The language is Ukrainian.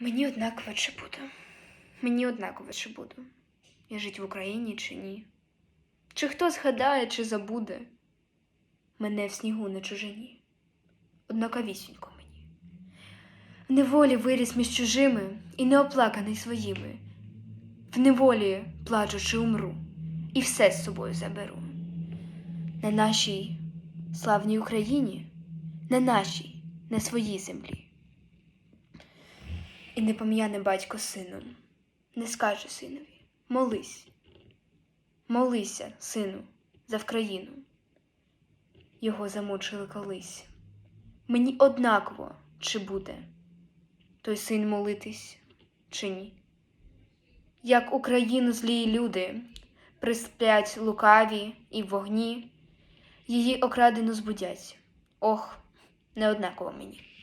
Мені однаково чи буду. Мені однаково чи буду. Я жить в Україні чи ні. Чи хто згадає, чи забуде мене в снігу на чужині. Однаковісінько мені. В неволі виріс між чужими і неоплаканий своїми. В неволі плачучи умру, і все з собою заберу. На нашій славній Україні, на нашій, на своїй землі. І не пом'яне батько сином, не скаже синові молись, молися, сину, за Вкраїну. Його замучили колись. Мені однаково, чи буде той син молитись, чи ні. Як Україну злі люди присплять лукаві і вогні, її окрадено збудять. Ох, неоднаково мені.